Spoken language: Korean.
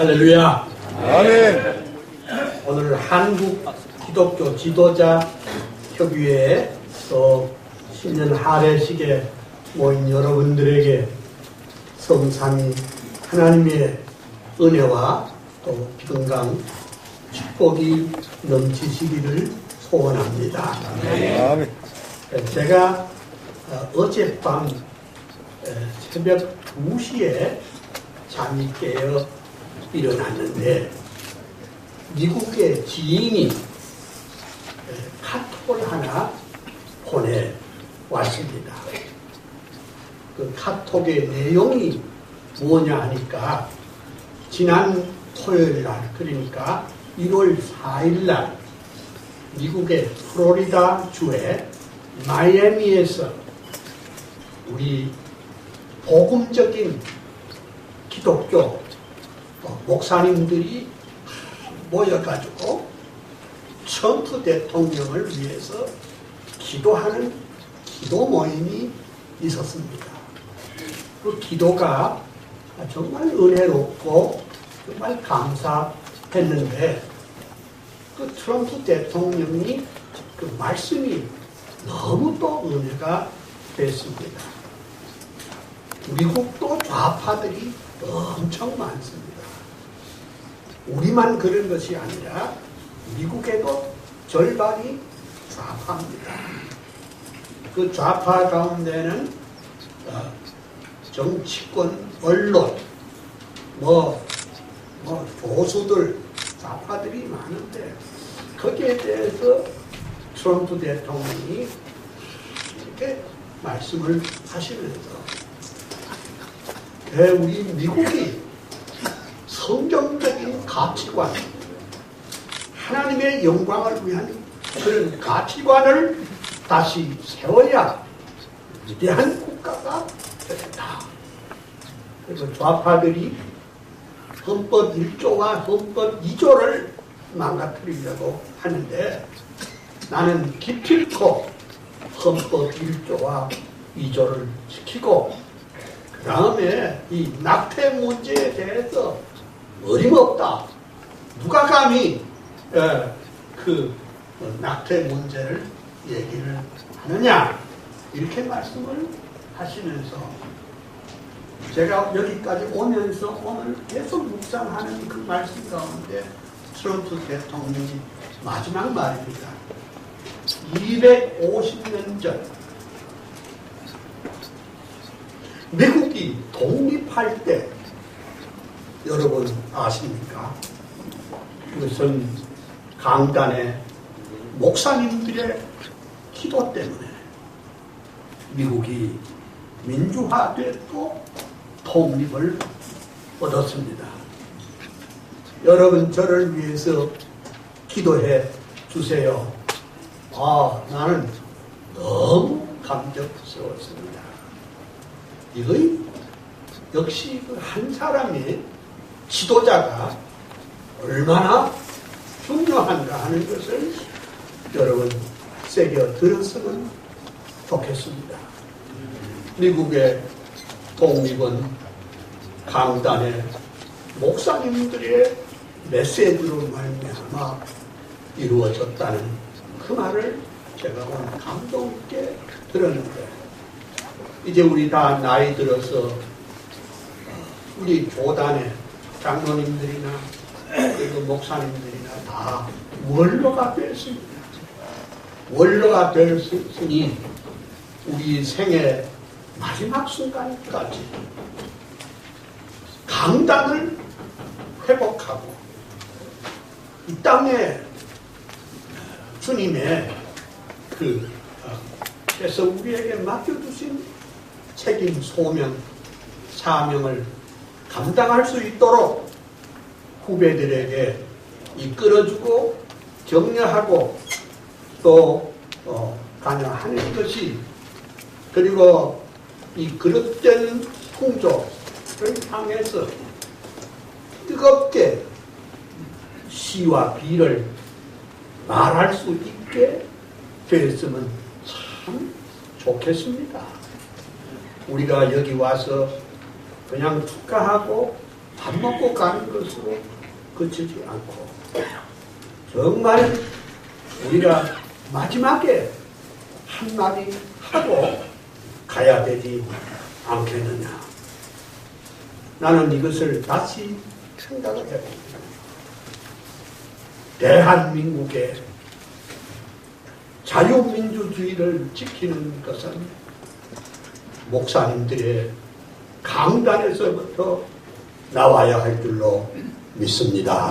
할렐루야. 아멘. 오늘 한국 기독교 지도자 협의회 또 신년 할애식에 모인 여러분들에게 성삼위 하나님의 은혜와 또 건강 축복이 넘치시기를 소원합니다. 아멘. 제가 어, 어젯밤 에, 새벽 2시에 잠이 깨어 일어났는데 미국의 지인이 에, 카톡을 하나 보내왔습니다. 그 카톡의 내용이 뭐냐 하니까 지난 토요일 날 그러니까 1월 4일 날 미국의 플로리다 주에 마이애미에서 우리 복음적인 기독교 어, 목사님들이 모여가지고 트럼프 대통령을 위해서 기도하는 기도 모임이 있었습니다. 그 기도가 정말 은혜롭고 정말 감사했는데 그 트럼프 대통령이 그 말씀이 너무 또 은혜가 됐습니다. 미국도 좌파들이 엄청 많습니다. 우리만 그런 것이 아니라 미국에도 절반이 좌파입니다. 그 좌파 가운데는 어, 정치권, 언론, 뭐, 뭐 보수들, 좌파들이 많은데 거기에 대해서 트럼프 대통령이 이렇게 말씀을 하시면서 왜 우리 미국이 성경적인 가치관, 하나님의 영광을 위한 그런 가치관을 다시 세워야 위대한 국가가 되겠다. 그래서 좌파들이 헌법 1조와 헌법 2조를 망가뜨리려고 하는데 나는 기필코 헌법 1조와 2조를 지키고 그 다음에 이 낙태 문제에 대해서 어림없다. 누가 감히 에, 그 낙태 문제를 얘기를 하느냐 이렇게 말씀을 하시면서 제가 여기까지 오면서 오늘 계속 묵상하는 그 말씀 가운데 트럼프 대통령이 마지막 말입니다. 250년 전 미국이 독립할 때 여러분 아십니까? 그것은 강단의 목사님들의 기도 때문에 미국이 민주화됐고 독립을 얻었습니다. 여러분 저를 위해서 기도해 주세요. 아, 나는 너무 감격스러웠습니다. 이거 역시 그한 사람의 지도자가 얼마나 중요한가 하는 것을 여러분 새겨 들었으면 좋겠습니다. 미국의 독립은 강단의 목사님들의 메시지로 말미암아 이루어졌다는 그 말을 제가 오늘 감동 있게 들었는데 이제 우리 다 나이 들어서 우리 교단의 장로님들이나 그리고 목사님들이나 다 원로가 됐습니다. 원로가 됐으니 우리 생애 마지막 순간까지 강단을 회복하고 이 땅에 주님의 그 그래서 우리에게 맡겨주신 책임, 소명, 사명을 감당할 수 있도록 후배들에게 이끌어주고 격려하고 또 어, 관여하는 것이 그리고 이 그릇된 풍조를 향해서 뜨겁게 시와 비를 말할 수 있게 되었으면 참 좋겠습니다. 우리가 여기 와서 그냥 축하하고 밥 먹고 가는 것으로 그치지 않고 정말 우리가 마지막에 한마디 하고 가야 되지 않겠느냐. 나는 이것을 다시 생각을 해봅니다. 대한민국의 자유민주주의를 지키는 것은 목사님들의 강단에서부터 나와야 할 줄로 믿습니다.